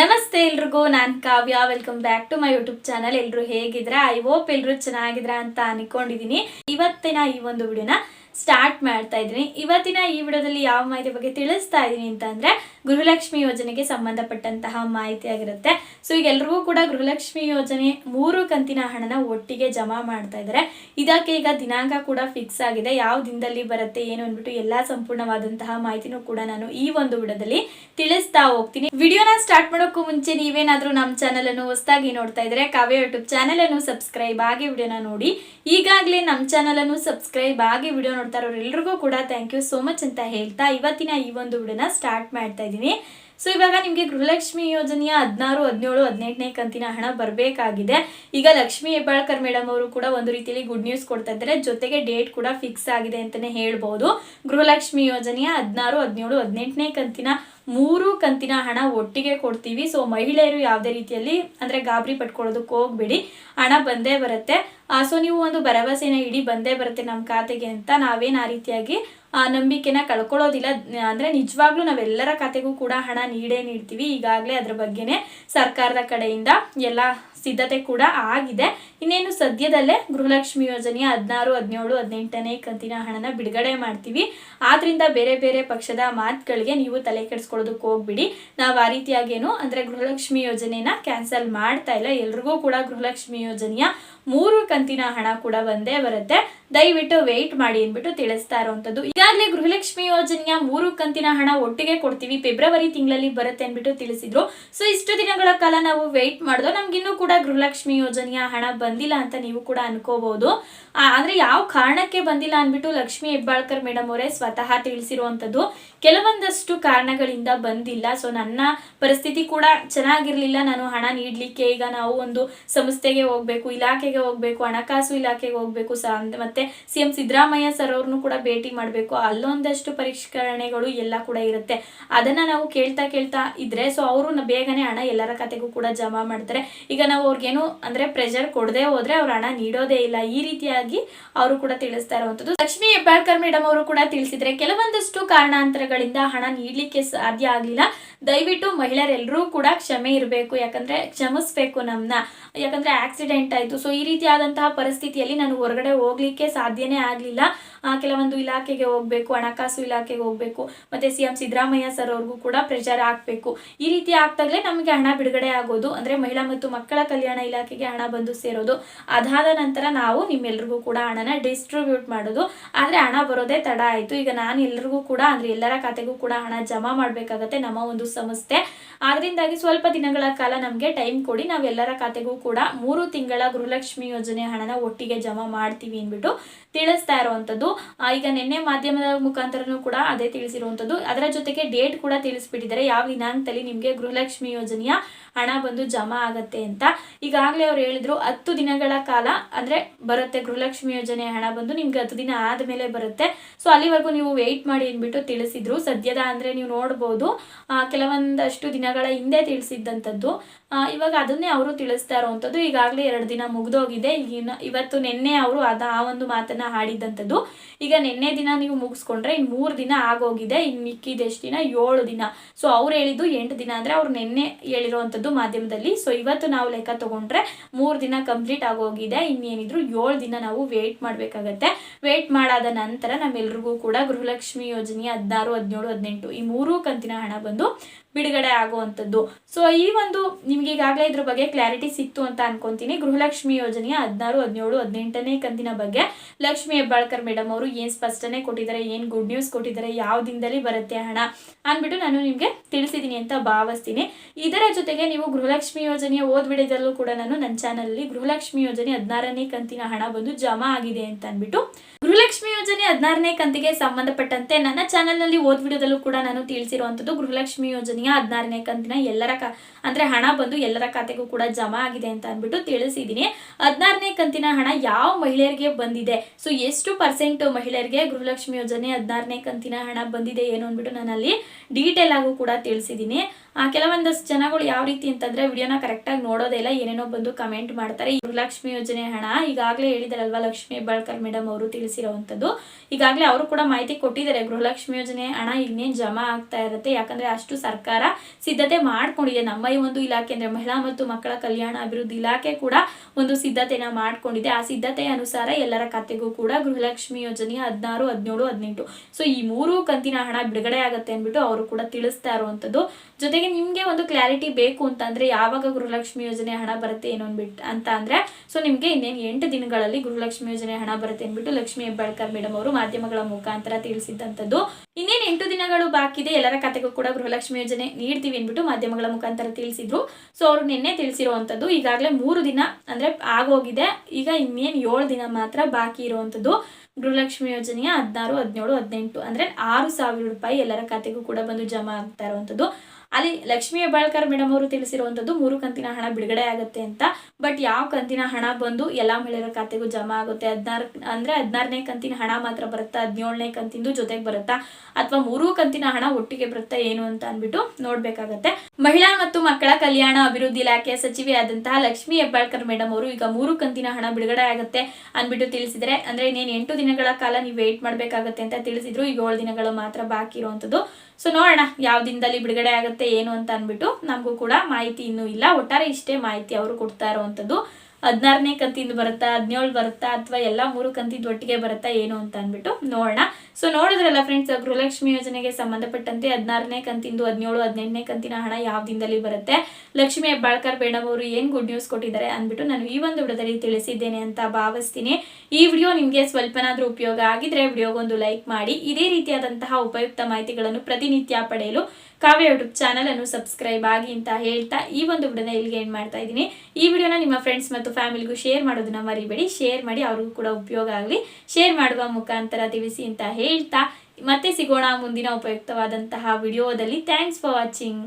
ನಮಸ್ತೆ ಎಲ್ರಿಗೂ, ನಾನು Kavya. Welcome back to my YouTube channel ಎಲ್ಲರೂ ಹೇಗಿದ್ರ? ಐ ಹೋಪ್ ಎಲ್ಲರೂ ಚೆನ್ನಾಗಿದ್ರ ಅಂತ ಅನ್ಕೊಂಡಿದೀನಿ. ಇವತ್ತಿನ ಈ ಒಂದು ವಿಡಿಯೋನ ಸ್ಟಾರ್ಟ್ ಮಾಡ್ತಾ ಇದ್ದೀನಿ. ಇವತ್ತಿನ ಈ ವಿಡಿಯೋದಲ್ಲಿ ಯಾವ ಮಾಹಿತಿ ಬಗ್ಗೆ ತಿಳಿಸ್ತಾ ಇದ್ದೀನಿ ಅಂತಂದ್ರೆ ಗೃಹಲಕ್ಷ್ಮಿ ಯೋಜನೆಗೆ ಸಂಬಂಧಪಟ್ಟಂತಹ ಮಾಹಿತಿ ಆಗಿರುತ್ತೆ. ಸೊ ಈಗ ಎಲ್ರಿಗೂ ಕೂಡ ಗೃಹಲಕ್ಷ್ಮಿ ಯೋಜನೆ ಮೂರು ಕಂತಿನ ಹಣನ ಒಟ್ಟಿಗೆ ಜಮಾ ಮಾಡ್ತಾ ಇದ್ದಾರೆ. ಇದಕ್ಕೆ ಈಗ ದಿನಾಂಕ ಕೂಡ ಫಿಕ್ಸ್ ಆಗಿದೆ. ಯಾವ ದಿನದಲ್ಲಿ ಬರುತ್ತೆ, ಏನು ಅಂದ್ಬಿಟ್ಟು ಎಲ್ಲಾ ಸಂಪೂರ್ಣವಾದಂತಹ ಮಾಹಿತಿನೂ ಕೂಡ ನಾನು ಈ ಒಂದು ವಿಡಿಯೋದಲ್ಲಿ ತಿಳಿಸ್ತಾ ಹೋಗ್ತೀನಿ. ವಿಡಿಯೋನ ಸ್ಟಾರ್ಟ್ ಮಾಡೋಕ್ಕೂ ಮುಂಚೆ ನೀವೇನಾದರೂ ನಮ್ಮ ಚಾನಲ್ ಅನ್ನು ಹೊಸದಾಗಿ ನೋಡ್ತಾ ಇದ್ರೆ ಕಾವ್ಯ ಯೂಟ್ಯೂಬ್ ಚಾನಲ್ ಅನ್ನು ಸಬ್ಸ್ಕ್ರೈಬ್ ಆಗಿ ವಿಡಿಯೋನ ನೋಡಿ. ಈಗಾಗಲೇ ನಮ್ಮ ಚಾನಲ್ ಅನ್ನು ಸಬ್ಸ್ಕ್ರೈಬ್ ಆಗಿ ವಿಡಿಯೋ ಇರೋರೆಲ್ರಿಗೂ ಕೂಡ ಥ್ಯಾಂಕ್ ಯು ಸೋ ಮಚ್ ಅಂತ ಹೇಳ್ತಾ ಇವತ್ತಿನ ಈ ಒಂದು ವಿಡನ್ನ ಸ್ಟಾರ್ಟ್ ಮಾಡ್ತಾ ಇದ್ದೀನಿ. ಸೊ ಇವಾಗ ನಿಮಗೆ ಗೃಹಲಕ್ಷ್ಮಿ ಯೋಜನೆಯ ಹದಿನಾರು, ಹದಿನೇಳು, ಹದಿನೆಂಟನೇ ಕಂತಿನ ಹಣ ಬರಬೇಕಾಗಿದೆ. ಈಗ ಲಕ್ಷ್ಮಿ ಹೆಬ್ಬಾಳ್ಕರ್ ಮೇಡಮ್ ಅವರು ಕೂಡ ಒಂದು ರೀತಿಯಲ್ಲಿ ಗುಡ್ ನ್ಯೂಸ್ ಕೊಡ್ತಾ ಇದ್ದಾರೆ. ಜೊತೆಗೆ ಡೇಟ್ ಕೂಡ ಫಿಕ್ಸ್ ಆಗಿದೆ ಅಂತಲೇ ಹೇಳ್ಬೋದು. ಗೃಹಲಕ್ಷ್ಮಿ ಯೋಜನೆಯ ಹದಿನಾರು, ಹದಿನೇಳು, ಹದಿನೆಂಟನೇ ಕಂತಿನ ಮೂರು ಕಂತಿನ ಹಣ ಒಟ್ಟಿಗೆ ಕೊಡ್ತೀವಿ. ಸೊ ಮಹಿಳೆಯರು ಯಾವುದೇ ರೀತಿಯಲ್ಲಿ ಅಂದ್ರೆ ಗಾಬರಿ ಪಟ್ಕೊಳ್ಳೋದಕ್ಕೆ ಹೋಗ್ಬೇಡಿ. ಹಣ ಬಂದೇ ಬರುತ್ತೆ. ಸೊ ನೀವು ಒಂದು ಭರವಸೆನ ಇಡೀ ಬಂದೇ ಬರುತ್ತೆ ನಮ್ಮ ಖಾತೆಗೆ ಅಂತ ನಾವೇನು ಆ ರೀತಿಯಾಗಿ ನಂಬಿಕೆನ ಕಳ್ಕೊಳ್ಳೋದಿಲ್ಲ. ಅಂದ್ರೆ ನಿಜವಾಗ್ಲೂ ನಾವೆಲ್ಲರ ಖಾತೆಗೂ ಕೂಡ ಹಣ ನೀಡೇ ನೀಡ್ತೀವಿ. ಈಗಾಗಲೇ ಅದ್ರ ಬಗ್ಗೆನೇ ಸರ್ಕಾರದ ಕಡೆಯಿಂದ ಎಲ್ಲ ಸಿದ್ಧತೆ ಕೂಡ ಆಗಿದೆ. ಇನ್ನೇನು ಸದ್ಯದಲ್ಲೇ ಗೃಹಲಕ್ಷ್ಮಿ ಯೋಜನೆಯ ಹದಿನಾರು, ಹದಿನೇಳು, ಹದಿನೆಂಟನೇ ಕಂತಿನ ಹಣನ ಬಿಡುಗಡೆ ಮಾಡ್ತೀವಿ. ಆದ್ರಿಂದ ಬೇರೆ ಬೇರೆ ಪಕ್ಷದ ಮಾತುಗಳಿಗೆ ನೀವು ತಲೆ ಕೆಡಿಸ್ಕೊಳ್ಳೋದಕ್ಕೆ ಹೋಗ್ಬಿಡಿ. ನಾವು ಆ ರೀತಿಯಾಗೇನು ಅಂದ್ರೆ ಗೃಹಲಕ್ಷ್ಮಿ ಯೋಜನೆನ ಕ್ಯಾನ್ಸಲ್ ಮಾಡ್ತಾ ಇಲ್ಲ. ಎಲ್ರಿಗೂ ಕೂಡ ಗೃಹಲಕ್ಷ್ಮಿ ಯೋಜನೆಯ ಮೂರು ಕಂತಿನ ಹಣ ಕೂಡ ಒಂದೇ ಬರುತ್ತೆ. ದಯವಿಟ್ಟು ವೆಯ್ಟ್ ಮಾಡಿ ಅಂದ್ಬಿಟ್ಟು ತಿಳಿಸ್ತಾ ಇರುವಂತದ್ದು ಈಗಾಗಲೇ ಗೃಹಲಕ್ಷ್ಮಿ ಯೋಜನೆಯ ಮೂರು ಕಂತಿನ ಹಣ ಒಟ್ಟಿಗೆ ಕೊಡ್ತೀವಿ, ಫೆಬ್ರವರಿ ತಿಂಗಳಲ್ಲಿ ಬರುತ್ತೆ ಅಂದ್ಬಿಟ್ಟು ತಿಳಿಸಿದ್ರು. ಸೊ ಇಷ್ಟು ದಿನಗಳ ಕಾಲ ನಾವು ವೆಯ್ಟ್ ಮಾಡಿದ್ರು ನಮ್ಗಿನ್ನೂ ಕೂಡ ಗೃಹಲಕ್ಷ್ಮಿ ಯೋಜನೆಯ ಹಣ ಬಂದಿಲ್ಲ ಅಂತ ನೀವು ಕೂಡ ಅನ್ಕೋಬಹುದು. ಆದ್ರೆ ಯಾವ ಕಾರಣಕ್ಕೆ ಬಂದಿಲ್ಲ ಅಂದ್ಬಿಟ್ಟು ಲಕ್ಷ್ಮಿ ಹೆಬ್ಬಾಳ್ಕರ್ ಮೇಡಮ್ ಅವರೇ ಸ್ವತಃ ತಿಳಿಸಿರುವಂತದ್ದು ಕೆಲವೊಂದಷ್ಟು ಕಾರಣಗಳಿಂದ ಬಂದಿಲ್ಲ. ಸೊ ನನ್ನ ಪರಿಸ್ಥಿತಿ ಕೂಡ ಚೆನ್ನಾಗಿರ್ಲಿಲ್ಲ. ನಾನು ಹಣ ನೀಡ್ಲಿಕ್ಕೆ ಈಗ ನಾವು ಒಂದು ಸಂಸ್ಥೆಗೆ ಹೋಗ್ಬೇಕು, ಇಲಾಖೆಗೆ ಹೋಗ್ಬೇಕು, ಹಣಕಾಸು ಇಲಾಖೆಗೆ ಹೋಗ್ಬೇಕು ಸ ಮತ್ತೆ ಸಿ ಎಂ ಸಿದ್ದರಾಮಯ್ಯ ಸರ್ ಅವ್ರನ್ನು ಕೂಡ ಭೇಟಿ ಮಾಡಬೇಕು. ಅಲ್ಲೊಂದಷ್ಟು ಪರಿಷ್ಕರಣೆಗಳು ಎಲ್ಲ ಕೂಡ ಇರುತ್ತೆ. ಅದನ್ನ ನಾವು ಕೇಳ್ತಾ ಕೇಳ್ತಾ ಇದ್ರೆ ಸೊ ಅವರು ಬೇಗನೆ ಹಣ ಎಲ್ಲರ ಖಾತೆಗೂ ಕೂಡ ಜಮಾ ಮಾಡ್ತಾರೆ. ಈಗ ನಾವು ಅವ್ರಿಗೇನು ಅಂದ್ರೆ ಪ್ರೆಷರ್ ಕೊಡದೆ ಹೋದ್ರೆ ಅವ್ರ ಹಣ ನೀಡೋದೇ ಇಲ್ಲ. ಈ ರೀತಿಯಾಗಿ ಅವರು ಕೂಡ ತಿಳಿಸ್ತಾ ಇರುವಂತದ್ದು ಲಕ್ಷ್ಮಿ ಹೆಬ್ಬಾಳ್ಕರ್ ಮೇಡಮ್ ಅವರು ಕೂಡ ತಿಳಿಸಿದ್ರೆ, ಕೆಲವೊಂದಷ್ಟು ಕಾರಣಾಂತರಗಳಿಂದ ಹಣ ನೀಡಲಿಕ್ಕೆ ಸಾಧ್ಯ ಆಗ್ಲಿಲ್ಲ. ದಯವಿಟ್ಟು ಮಹಿಳೆಯರೆಲ್ಲರೂ ಕೂಡ ಕ್ಷಮೆ ಇರಬೇಕು. ಯಾಕಂದ್ರೆ ಕ್ಷಮಿಸ್ಬೇಕು ನಮ್ನ. ಯಾಕಂದ್ರೆ ಆಕ್ಸಿಡೆಂಟ್ ಆಯ್ತು. ಸೊ ಈ ರೀತಿಯಾದಂತಹ ಪರಿಸ್ಥಿತಿಯಲ್ಲಿ ನಾನು ಹೊರಗಡೆ ಹೋಗ್ಲಿಕ್ಕೆ ಸಾಧ್ಯನೇ ಆಗ್ಲಿಲ್ಲ. ಕೆಲವೊಂದು ಇಲಾಖೆಗೆ ಹೋಗ್ಬೇಕು, ಹಣಕಾಸು ಇಲಾಖೆಗೆ ಹೋಗ್ಬೇಕು, ಮತ್ತೆ ಸಿ ಎಂ ಸಿದ್ದರಾಮಯ್ಯ ಸರ್ ಅವ್ರಿಗೂ ಕೂಡ ಪ್ರೆಷರ್ ಹಾಕಬೇಕು ಈ ರೀತಿ ಆಗ್ತಾಗಲೇ ನಮಗೆ ಹಣ ಬಿಡುಗಡೆ ಆಗೋದು, ಅಂದ್ರೆ ಮಹಿಳಾ ಮತ್ತು ಮಕ್ಕಳ ಕಲ್ಯಾಣ ಇಲಾಖೆಗೆ ಹಣ ಬಂದು ಸೇರೋದು. ಅದಾದ ನಂತರ ನಾವು ನಿಮ್ಮೆಲ್ರಿಗೂ ಕೂಡ ಹಣನ ಡಿಸ್ಟ್ರಿಬ್ಯೂಟ್ ಮಾಡೋದು. ಆದ್ರೆ ಹಣ ಬರೋದೇ ತಡ ಆಯ್ತು. ಈಗ ನಾನು ಎಲ್ರಿಗೂ ಕೂಡ, ಅಂದ್ರೆ ಎಲ್ಲರ ಖಾತೆಗೂ ಕೂಡ ಹಣ ಜಮಾ ಮಾಡ್ಬೇಕಾಗತ್ತೆ ನಮ್ಮ ಒಂದು ಸಂಸ್ಥೆ. ಆದ್ರಿಂದಾಗಿ ಸ್ವಲ್ಪ ದಿನಗಳ ಕಾಲ ನಮಗೆ ಟೈಮ್ ಕೊಡಿ. ನಾವೆಲ್ಲರ ಖಾತೆಗೂ ಕೂಡ ಮೂರು ತಿಂಗಳ ಗೃಹಲಕ್ಷ್ಮಿ ಯೋಜನೆ ಹಣನ ಒಟ್ಟಿಗೆ ಜಮಾ ಮಾಡ್ತೀವಿ ಅಂದ್ಬಿಟ್ಟು ತಿಳಿಸ್ತಾ ಇರುವಂತದ್ದು. ಈಗ ನಿನ್ನೆ ಮಾಧ್ಯಮದ ಮುಖಾಂತರನೂ ಕೂಡ ಅದೇ ತಿಳಿಸಿರುವಂಥದ್ದು ಅದರ ಜೊತೆಗೆ ಡೇಟ್ ಕೂಡ ತಿಳಿಸ್ಬಿಟ್ಟಿದ್ದಾರೆ. ಯಾವ ದಿನಾಂಕದಲ್ಲಿ ನಿಮಗೆ ಗೃಹಲಕ್ಷ್ಮಿ ಯೋಜನೆಯ ಹಣ ಬಂದು ಜಮಾ ಆಗತ್ತೆ ಅಂತ ಈಗಾಗಲೇ ಅವ್ರು ಹೇಳಿದ್ರು ಹತ್ತು ದಿನಗಳ ಕಾಲ ಅಂದ್ರೆ ಬರುತ್ತೆ ಗೃಹಲಕ್ಷ್ಮಿ ಯೋಜನೆ ಹಣ ಬಂದು ನಿಮ್ಗೆ ಹತ್ತು ದಿನ ಆದ್ಮೇಲೆ ಬರುತ್ತೆ. ಸೊ ಅಲ್ಲಿವರೆಗೂ ನೀವು ವೆಯ್ಟ್ ಮಾಡಿ ಅಂದ್ಬಿಟ್ಟು ತಿಳಿಸಿದ್ರು. ಸದ್ಯದ ಅಂದ್ರೆ ನೀವು ನೋಡ್ಬೋದು. ಕೆಲವೊಂದಷ್ಟು ದಿನಗಳ ಹಿಂದೆ ತಿಳಿಸಿದ್ದಂಥದ್ದು. ಇವಾಗ ಅದನ್ನೇ ಅವರು ತಿಳಿಸ್ತಾ ಇರುವಂಥದ್ದು. ಈಗಾಗಲೇ ಎರಡು ದಿನ ಮುಗ್ದೋಗಿದೆ. ಇವತ್ತು ನಿನ್ನೆ ಅವರು ಅದ ಆ ಒಂದು ಮಾತನ್ನ ಹಾಡಿದ್ದಂಥದ್ದು. ಈಗ ನಿನ್ನೆ ದಿನ ನೀವು ಮುಗಿಸ್ಕೊಂಡ್ರೆ ಇನ್ನು ಮೂರು ದಿನ ಆಗೋಗಿದೆ. ಇನ್ನು ಮಿಕ್ಕಿದೆಷ್ಟು ದಿನ? ಏಳು ದಿನ. ಸೊ ಅವ್ರು ಹೇಳಿದ್ದು ಎಂಟು ದಿನ. ಅಂದ್ರೆ ಅವ್ರು ನಿನ್ನೆ ಹೇಳಿರುವಂಥದ್ದು. ಮಾಧ್ಯಮದಲ್ಲಿ. ಸೊ ಇವತ್ತು ನಾವು ಲೆಕ್ಕ ತಗೊಂಡ್ರೆ ಮೂರು ದಿನ ಕಂಪ್ಲೀಟ್ ಆಗೋಗಿದೆ. ಇನ್ನೇನಿದ್ರು ಏಳು ದಿನ ನಾವು ವೇಟ್ ಮಾಡಬೇಕಾಗತ್ತೆ. ವೇಟ್ ಮಾಡಾದ ನಂತರ ನಮ್ಮೆಲ್ರಿಗೂ ಕೂಡ ಗೃಹಲಕ್ಷ್ಮಿ ಯೋಜನೆಯ ಹದಿನಾರು, ಹದಿನೇಳು, ಹದಿನೆಂಟು ಈ ಮೂರು ಕಂತಿನ ಹಣ ಬಂದು ಬಿಡುಗಡೆ ಆಗುವಂಥದ್ದು. ಸೊ ಈ ಒಂದು ನಿಮ್ಗೆ ಈಗಾಗಲೇ ಇದ್ರ ಬಗ್ಗೆ ಕ್ಲಾರಿಟಿ ಸಿಕ್ತು ಅಂತ ಅನ್ಕೊಂತೀನಿ. ಗೃಹಲಕ್ಷ್ಮಿ ಯೋಜನೆಯ ಹದಿನಾರು, ಹದಿನೇಳು, ಹದಿನೆಂಟನೇ ಕಂತಿನ ಬಗ್ಗೆ ಲಕ್ಷ್ಮಿ ಹೆಬ್ಬಾಳ್ಕರ್ ಮೇಡಮ್ ಅವರು ಏನ್ ಸ್ಪಷ್ಟನೆ ಕೊಟ್ಟಿದ್ದಾರೆ, ಏನು ಗುಡ್ ನ್ಯೂಸ್ ಕೊಟ್ಟಿದ್ದಾರೆ, ಯಾವ ದಿನದಲ್ಲಿ ಬರುತ್ತೆ ಹಣ ಅಂದ್ಬಿಟ್ಟು ನಾನು ನಿಮಗೆ ತಿಳಿಸಿದ್ದೀನಿ ಅಂತ ಭಾವಿಸ್ತೀನಿ. ಇದರ ಜೊತೆಗೆ ನೀವು ಗೃಹಲಕ್ಷ್ಮಿ ಯೋಜನೆಯ ಓದ್ ವಿಡಿಯೋದಲ್ಲೂ ಕೂಡ ನಾನು ನನ್ನ ಚಾನಲಲ್ಲಿ ಗೃಹಲಕ್ಷ್ಮಿ ಯೋಜನೆ ಹದಿನಾರನೇ ಕಂತಿನ ಹಣ ಬಂದು ಜಮಾ ಆಗಿದೆ ಅಂತ ಅಂದ್ಬಿಟ್ಟು ಗೃಹಲಕ್ಷ್ಮಿ ಯೋಜನೆ ಹದಿನಾರನೇ ಕಂತಿಗೆ ಸಂಬಂಧಪಟ್ಟಂತೆ ನನ್ನ ಚಾನಲ್ನಲ್ಲಿ ಓದ್ ವಿಡಿಯೋದಲ್ಲೂ ಕೂಡ ನಾನು ತಿಳಿಸಿರುವಂತದ್ದು ಗೃಹಲಕ್ಷ್ಮಿ ಯೋಜನೆಯ ಹದಿನಾರನೇ ಕಂತಿನ ಎಲ್ಲರ ಕ, ಅಂದ್ರೆ ಹಣ ಬಂದು ಎಲ್ಲರ ಖಾತೆಗೂ ಕೂಡ ಜಮಾ ಆಗಿದೆ ಅಂತ ಅಂದ್ಬಿಟ್ಟು ತಿಳಿಸಿದ್ದೀನಿ. ಹದಿನಾರನೇ ಕಂತಿನ ಹಣ ಯಾವ ಮಹಿಳೆಯರಿಗೆ ಬಂದಿದೆ? ಸೊ ಎಷ್ಟು ಪರ್ಸೆಂಟ್ ಮಹಿಳೆಯರಿಗೆ ಗೃಹಲಕ್ಷ್ಮಿ ಯೋಜನೆ ಹದಿನಾರನೇ ಕಂತಿನ ಹಣ ಬಂದಿದೆ ಏನು ಅಂದ್ಬಿಟ್ಟು ನಾನು ಅಲ್ಲಿ ಡೀಟೇಲ್ ಆಗು ಕೂಡ ತಿಳಿಸಿದ್ದೀನಿ. ಕೆಲವೊಂದಷ್ಟು ಜನಗಳು ಯಾವ ರೀತಿ ಅಂತಂದ್ರೆ ವಿಡಿಯೋನ ಕರೆಕ್ಟಾಗಿ ನೋಡೋದೇ ಇಲ್ಲ, ಏನೇನೋ ಬಂದು ಕಮೆಂಟ್ ಮಾಡ್ತಾರೆ. ಗೃಹಲಕ್ಷ್ಮಿ ಯೋಜನೆ ಹಣ, ಈಗಾಗಲೇ ಹೇಳಿದಾರಲ್ವಾ ಲಕ್ಷ್ಮಿ ಹೆಬ್ಬಾಳ್ಕರ್ ಮೇಡಮ್ ಅವರು ತಿಳಿಸಿರೋವಂಥದ್ದು. ಈಗಾಗಲೇ ಅವರು ಕೂಡ ಮಾಹಿತಿ ಕೊಟ್ಟಿದ್ದಾರೆ, ಗೃಹಲಕ್ಷ್ಮಿ ಯೋಜನೆ ಹಣ ಇನ್ನೇನು ಜಮಾ ಆಗ್ತಾ ಇರುತ್ತೆ, ಯಾಕಂದ್ರೆ ಅಷ್ಟು ಸರ್ಕಾರ ಸಿದ್ಧತೆ ಮಾಡ್ಕೊಂಡಿದೆ. ನಮ್ಮ ಈ ಒಂದು ಇಲಾಖೆ ಅಂದ್ರೆ ಮಹಿಳಾ ಮತ್ತು ಮಕ್ಕಳ ಕಲ್ಯಾಣ ಅಭಿವೃದ್ಧಿ ಇಲಾಖೆ ಕೂಡ ಒಂದು ಸಿದ್ಧತೆನ ಮಾಡ್ಕೊಂಡಿದೆ. ಆ ಸಿದ್ಧತೆಯ ಅನುಸಾರ ಎಲ್ಲರ ಖಾತೆಗೂ ಕೂಡ ಗೃಹಲಕ್ಷ್ಮಿ ಯೋಜನೆಯ ಹದಿನಾರು, ಹದಿನೇಳು, ಹದಿನೆಂಟು. ಸೊ ಈ ಮೂರು ಕಂತಿನ ಹಣ ಬಿಡುಗಡೆ ಆಗುತ್ತೆ ಅಂದ್ಬಿಟ್ಟು ಅವರು ಕೂಡ ತಿಳಿಸ್ತಾ ಇರುವಂಥದ್ದು. ಜೊತೆಗೆ ನಿಮಗೆ ಒಂದು ಕ್ಲಾರಿಟಿ ಬೇಕು ಅಂತಂದ್ರೆ ಯಾವಾಗ ಗೃಹಲಕ್ಷ್ಮಿ ಯೋಜನೆ ಹಣ ಬರುತ್ತೆ ಏನು ಅಂದ್ಬಿಟ್ಟು ಅಂತ ಅಂದ್ರೆ ಸೊ ನಿಮಗೆ ಇನ್ನೇನು ಎಂಟು ದಿನಗಳಲ್ಲಿ ಗೃಹಲಕ್ಷ್ಮಿ ಯೋಜನೆ ಹಣ ಬರುತ್ತೆ ಅಂದ್ಬಿಟ್ಟು ಲಕ್ಷ್ಮಿ ಹೆಬ್ಬಾಳ್ಕರ್ ಮೇಡಮ್ ಅವರು ಮಾಧ್ಯಮಗಳ ಮುಖಾಂತರ ತಿಳಿಸಿದ್ದಂಥದ್ದು ಇನ್ನೇನು ಎಂಟು ದಿನಗಳು ಬಾಕಿ ಇದೆ, ಎಲ್ಲರ ಖಾತೆಗೂ ಕೂಡ ಗೃಹಲಕ್ಷ್ಮಿ ಯೋಜನೆ ನೀಡ್ತೀವಿ ಅಂದ್ಬಿಟ್ಟು ಮಾಧ್ಯಮಗಳ ಮುಖಾಂತರ ತಿಳಿಸಿದ್ರು. ಸೊ ಅವರು ನಿನ್ನೆ ತಿಳಿಸಿರುವಂಥದ್ದು ಈಗಾಗಲೇ ಮೂರು ದಿನ ಅಂದ್ರೆ ಆಗೋಗಿದೆ. ಈಗ ಇನ್ನೇನು ಏಳು ದಿನ ಮಾತ್ರ ಬಾಕಿ ಇರುವಂಥದ್ದು ಗೃಹಲಕ್ಷ್ಮಿ ಯೋಜನೆಯ ಹದಿನಾರು, ಹದಿನೇಳು, ಹದಿನೆಂಟು ಅಂದ್ರೆ ಆರು ಸಾವಿರ ರೂಪಾಯಿ ಎಲ್ಲರ ಖಾತೆಗೂ ಕೂಡ ಬಂದು ಜಮಾ ಆಗ್ತಾ ಇರುವಂಥದ್ದು ಅಲ್ಲಿ ಲಕ್ಷ್ಮೀ ಹೆಬ್ಬಾಳ್ಕರ್ ಮೇಡಮ್ ಅವರು ತಿಳಿಸಿರುವಂಥದ್ದು ಮೂರು ಕಂತಿನ ಹಣ ಬಿಡುಗಡೆ ಆಗುತ್ತೆ ಅಂತ. ಬಟ್ ಯಾವ ಕಂತಿನ ಹಣ ಬಂದು ಎಲ್ಲ ಮಹಿಳೆಯರ ಖಾತೆಗೂ ಜಮಾ ಆಗುತ್ತೆ? ಹದಿನಾರು, ಅಂದ್ರೆ ಹದಿನಾರನೇ ಕಂತಿನ ಹಣ ಮಾತ್ರ ಬರುತ್ತಾ? ಹದಿನೇಳನೇ ಕಂತಿಂದು ಜೊತೆಗೆ ಬರುತ್ತಾ? ಅಥವಾ ಮೂರು ಕಂತಿನ ಹಣ ಒಟ್ಟಿಗೆ ಬರುತ್ತಾ ಏನು ಅಂತ ಅಂದ್ಬಿಟ್ಟು ನೋಡ್ಬೇಕಾಗತ್ತೆ. ಮಹಿಳಾ ಮತ್ತು ಮಕ್ಕಳ ಕಲ್ಯಾಣ ಅಭಿವೃದ್ಧಿ ಇಲಾಖೆಯ ಸಚಿವೆಯಾದಂತಹ ಲಕ್ಷ್ಮೀ ಹೆಬ್ಬಾಳ್ಕರ್ ಮೇಡಮ್ ಅವರು ಈಗ ಮೂರು ಕಂತಿನ ಹಣ ಬಿಡುಗಡೆ ಆಗುತ್ತೆ ಅಂದ್ಬಿಟ್ಟು ತಿಳಿಸಿದ್ರೆ, ಅಂದ್ರೆ ಇನ್ನೇನು ಎಂಟು ದಿನಗಳ ಕಾಲ ನೀವು ವೇಟ್ ಮಾಡಬೇಕಾಗತ್ತೆ ಅಂತ ತಿಳಿಸಿದ್ರು, ಈಗ ಏಳು ದಿನಗಳು ಮಾತ್ರ ಬಾಕಿ ಇರುವಂಥದ್ದು. ಸೊ ನೋಡೋಣ, ಯಾವ ದಿನದಲ್ಲಿ ಬಿಡುಗಡೆ ಆಗುತ್ತೆ ಏನು ಅಂತ ಅಂದ್ಬಿಟ್ಟು ನಮಗೂ ಕೂಡ ಮಾಹಿತಿ ಇನ್ನೂ ಇಲ್ಲ. ಒಟ್ಟಾರೆ ಇಷ್ಟೇ ಮಾಹಿತಿ ಅವರು ಕೊಡ್ತಾ ಇರುವಂಥದ್ದು. ಹದಿನಾರನೇ ಕಂತಿಂದು ಬರುತ್ತಾ, ಹದಿನೇಳು ಬರುತ್ತಾ, ಅಥವಾ ಎಲ್ಲ ಮೂರು ಕಂತಿದ್ದು ಒಟ್ಟಿಗೆ ಬರುತ್ತಾ ಏನು ಅಂತ ಅಂದ್ಬಿಟ್ಟು ನೋಡೋಣ. ಸೊ ನೋಡಿದ್ರಲ್ಲ ಫ್ರೆಂಡ್ಸ್ ಗೃಹಲಕ್ಷ್ಮಿ ಯೋಜನೆಗೆ ಸಂಬಂಧಪಟ್ಟಂತೆ ಹದಿನಾರನೇ ಕಂತಿಂದು ಹದಿನೇಳು, ಹದಿನೆಂಟನೇ ಕಂತಿನ ಹಣ ಯಾವ ದಿನದಲ್ಲಿ ಬರುತ್ತೆ? ಲಕ್ಷ್ಮಿ ಹೆಬ್ಬಾಳ್ಕರ್ ಮೇಡಮ್ ಅವರು ಏನು ಗುಡ್ ನ್ಯೂಸ್ ಕೊಟ್ಟಿದ್ದಾರೆ ಅಂದ್ಬಿಟ್ಟು ನಾನು ಈ ಒಂದು ವಿಡಿಯೋದಲ್ಲಿ ತಿಳಿಸಿದ್ದೇನೆ ಅಂತ ಭಾವಿಸ್ತೀನಿ. ಈ ವಿಡಿಯೋ ನಿಮಗೆ ಸ್ವಲ್ಪನಾದ್ರೂ ಉಪಯೋಗ ಆಗಿದ್ರೆ ವಿಡಿಯೋಗೊಂದು ಲೈಕ್ ಮಾಡಿ. ಇದೇ ರೀತಿಯಾದಂತಹ ಉಪಯುಕ್ತ ಮಾಹಿತಿಗಳನ್ನು ಪ್ರತಿನಿತ್ಯ ಪಡೆಯಲು ಕಾವ್ಯ ಯೂಟ್ಯೂಬ್ ಚಾನಲನ್ನು ಸಬ್ಸ್ಕ್ರೈಬ್ ಆಗಿ ಅಂತ ಹೇಳ್ತಾ ಈ ಒಂದು ವಿಡಿಯೋನ ಇಲ್ಲಿಗೆ ಏನು ಮಾಡ್ತಾ ಇದ್ದೀನಿ. ಈ ವಿಡಿಯೋನ ನಿಮ್ಮ ಫ್ರೆಂಡ್ಸ್ ಮತ್ತು ಫ್ಯಾಮಿಲಿಗೂ ಶೇರ್ ಮಾಡೋದನ್ನ ಮರಿಬೇಡಿ. ಶೇರ್ ಮಾಡಿ ಅವ್ರಿಗೂ ಕೂಡ ಉಪಯೋಗ ಆಗಲಿ. ಶೇರ್ ಮಾಡುವ ಮುಖಾಂತರ ತಿಳಿಸಿ ಅಂತ ಹೇಳ್ತಾ. ಮತ್ತೆ ಸಿಗೋಣ ಮುಂದಿನ ಉಪಯುಕ್ತವಾದಂತಹ ವಿಡಿಯೋದಲ್ಲಿ. Thanks for watching